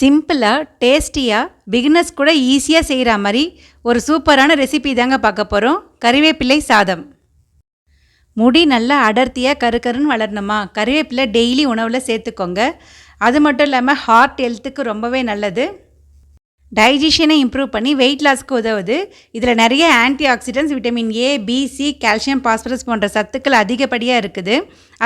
சிம்பிளாக டேஸ்டியாக பிகினர்ஸ் கூட ஈஸியாக செய்கிற மாதிரி ஒரு சூப்பரான ரெசிபி தாங்க பார்க்க போகிறோம் கறிவேப்பிலை சாதம். முடி நல்லா அடர்த்தியாக கருக்கருன்னு வளரணுமா? கறிவேப்பிலை டெய்லி உணவில் சேர்த்துக்கோங்க. அது மட்டும் இல்லாமல் ஹார்ட் ஹெல்த்துக்கு ரொம்பவே நல்லது. டைஜஷனை இம்ப்ரூவ் பண்ணி வெயிட் லாஸ்க்கு உதவுது. இதில் நிறைய antioxidants vitamin A B C calcium phosphorus போன்ற சத்துக்கள் அதிகப்படியாக இருக்குது.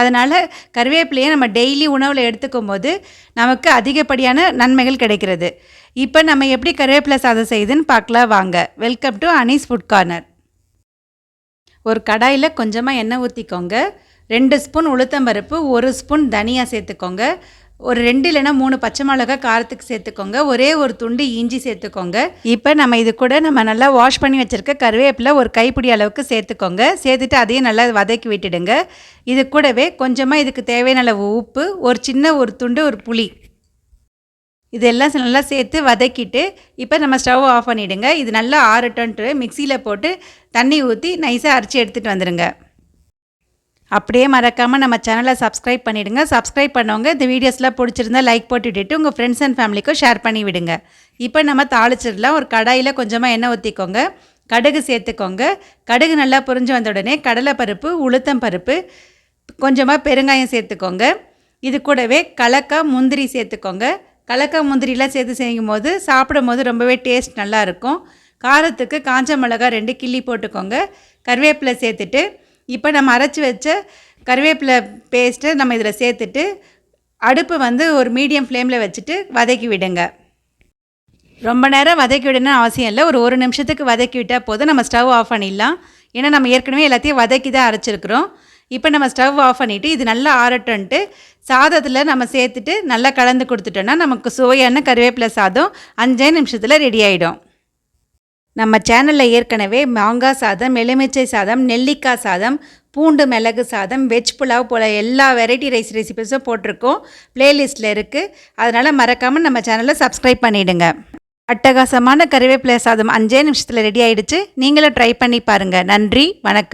அதனால் கருவேப்பிலையை நம்ம டெய்லி உணவில் எடுத்துக்கும் போது நமக்கு அதிகப்படியான நன்மைகள் கிடைக்கிறது. இப்போ நம்ம எப்படி கருவேப்பிலை சாதம் செய்யுதுன்னு பார்க்கலாம் வாங்க. Welcome to Anees food corner ஒரு கடாயில் கொஞ்சமாக எண்ணெய் ஊற்றிக்கோங்க ரெண்டு ஸ்பூன் உளுத்தம்பருப்பு ஒரு ஸ்பூன் தனியாக சேர்த்துக்கோங்க. ஒரு ரெண்டு இல்லைன்னா மூணு பச்சை மிளகா காரத்துக்கு சேர்த்துக்கோங்க. ஒரே ஒரு துண்டு இஞ்சி சேர்த்துக்கோங்க. இப்போ நம்ம இது கூட நம்ம நல்லா வாஷ் பண்ணி வச்சுருக்க கருவேப்பிலை ஒரு கைப்பிடி அளவுக்கு சேர்த்துக்கோங்க. சேர்த்துட்டு அதையும் நல்லா வதக்கி விட்டுடுங்க. இது கூடவே கொஞ்சமாக இதுக்கு தேவையான அளவு உப்பு ஒரு சின்ன ஒரு துண்டு ஒரு புளி. இதெல்லாம் நல்லா சேர்த்து வதக்கிட்டு இப்போ நம்ம ஸ்டவ் ஆஃப் பண்ணிவிடுங்க இது நல்லா ஆறட்டன்ட்டு மிக்சியில் போட்டு தண்ணி ஊற்றி நைஸாக அரைச்சி எடுத்துகிட்டு வந்துடுங்க அப்படியே மறக்காமல் நம்ம சேனலை சப்ஸ்கிரைப் பண்ணிவிடுங்க சப்ஸ்கிரைப் பண்ணவங்க இந்த வீடியோஸ்லாம் பிடிச்சிருந்தா லைக் போட்டு விட்டுட்டு உங்கள் ஃப்ரெண்ட்ஸ் அண்ட் ஃபேமிலிக்கும் ஷேர் பண்ணி விடுங்க. இப்போ நம்ம தாளிச்சிடலாம். ஒரு கடாயில் கொஞ்சமாக எண்ணெய் ஊற்றிக்கோங்க கடுகு சேர்த்துக்கோங்க. கடுகு நல்லா புரிஞ்சு வந்த உடனே கடலைப்பருப்பு உளுத்தம் பருப்பு கொஞ்சமாக பெருங்காயம் சேர்த்துக்கோங்க. இது கூடவே கலக்கா முந்திரி சேர்த்துக்கோங்க. கலக்கா முந்திரிலாம் சேர்த்து செய்யும் போது சாப்பிடும் போது ரொம்பவே டேஸ்ட் நல்லா இருக்கும். காரத்துக்கு காஞ்ச மிளகா ரெண்டு கிள்ளி போட்டுக்கோங்க. கருவேப்பிலை சேர்த்துட்டு இப்போ நம்ம அரைச்சி வச்ச கருவேப்பிலை பேஸ்ட்டை நம்ம இதில் சேர்த்துட்டு அடுப்பு வந்து ஒரு மீடியம் ஃப்ளேமில் வச்சுட்டு வதக்கி விடுங்க. ரொம்ப நேரம் வதக்கி விடணும்னு அவசியம் இல்லை. ஒரு ஒரு நிமிஷத்துக்கு வதக்கி விட்டால் போதும். நம்ம ஸ்டவ் ஆஃப் பண்ணிடலாம். ஏன்னா நம்ம ஏற்கனவே எல்லாத்தையும் வதக்கி தான் அரைச்சிருக்கிறோம். இப்போ நம்ம ஸ்டவ் ஆஃப் பண்ணிவிட்டு இது நல்லா ஆறட்டுன்ட்டு சாதத்தில் நம்ம சேர்த்துட்டு நல்லா கலந்து கொடுத்துட்டோன்னா நமக்கு சுவையான கருவேப்பிலை சாதம் அஞ்சே நிமிஷத்தில் ரெடி ஆகிடும் நம்ம சேனலில் ஏற்கனவே மாங்காய் சாதம் எலுமிச்சை சாதம் நெல்லிக்காய் சாதம் பூண்டு மிளகு சாதம் வெஜ் புலாவ் போல் எல்லா வெரைட்டி ரைஸ் ரெசிபிஸும் போட்டிருக்கோம். ப்ளேலிஸ்ட்டில் இருக்குது அதனால் மறக்காமல் நம்ம சேனலை சப்ஸ்கிரைப் பண்ணிவிடுங்க அட்டகாசமான கறிவேப்பிலை சாதம் அஞ்சே நிமிஷத்தில் ரெடி ஆயிடுச்சு. நீங்களும் ட்ரை பண்ணி பாருங்கள் நன்றி வணக்கம்.